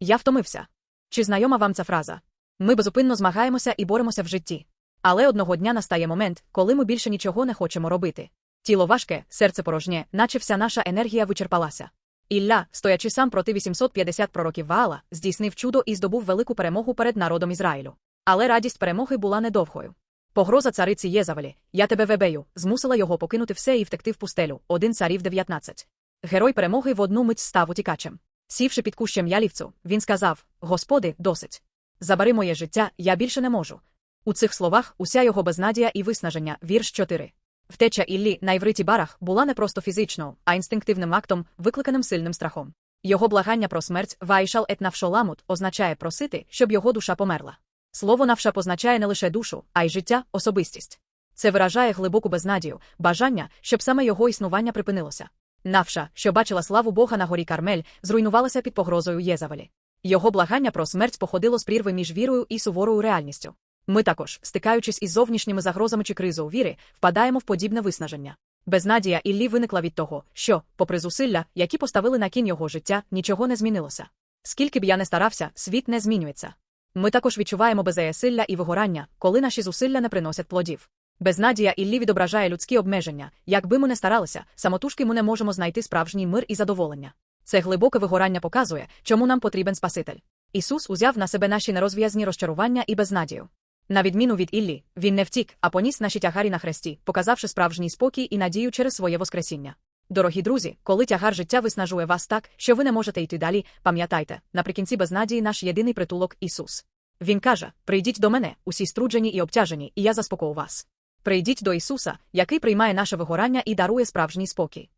Я втомився. Чи знайома вам ця фраза? Ми безупинно змагаємося і боремося в житті. Але одного дня настає момент, коли ми більше нічого не хочемо робити. Тіло важке, серце порожнє, наче вся наша енергія вичерпалася. Ілля, стоячи сам проти 850 пророків Ваала, здійснив чудо і здобув велику перемогу перед народом Ізраїлю. Але радість перемоги була недовгою. Погроза цариці Єзавелі, я тебе вебею, змусила його покинути все і втекти в пустелю, один царів 19. Герой перемоги в одну мить став утікачем. Сівши під кущем ялівцю, він сказав: Господи, досить. Забери моє життя, я більше не можу. У цих словах уся його безнадія і виснаження, вірш 4. Втеча Іллі на івриті барах була не просто фізичною, а інстинктивним актом, викликаним сильним страхом. Його благання про смерть вайшал ет навшоламут означає просити, щоб його душа померла. Слово навша позначає не лише душу, а й життя, особистість. Це виражає глибоку безнадію, бажання, щоб саме його існування припинилося. Навша, що бачила славу Бога на горі Кармель, зруйнувалася під погрозою Єзавелі. Його благання про смерть походило з прірви між вірою і суворою реальністю. Ми також, стикаючись із зовнішніми загрозами чи кризою віри, впадаємо в подібне виснаження. Безнадія Іллі виникла від того, що, попри зусилля, які поставили на кінь його життя, нічого не змінилося. Скільки б я не старався, світ не змінюється. Ми також відчуваємо беззасилля і вигорання, коли наші зусилля не приносять плодів. Безнадія Іллі відображає людські обмеження. Якби ми не старалися, самотужки ми не можемо знайти справжній мир і задоволення. Це глибоке вигорання показує, чому нам потрібен Спаситель. Ісус узяв на себе наші нерозв'язні розчарування і безнадію. На відміну від Іллі, він не втік, а поніс наші тягарі на хресті, показавши справжній спокій і надію через своє Воскресіння. Дорогі друзі, коли тягар життя виснажує вас так, що ви не можете йти далі, пам'ятайте, наприкінці безнадії наш єдиний притулок Ісус. Він каже: Прийдіть до мене, усі струджені і обтяжені, і я заспокою вас. Прийдіть до Ісуса, який приймає наше вигорання і дарує справжній спокій.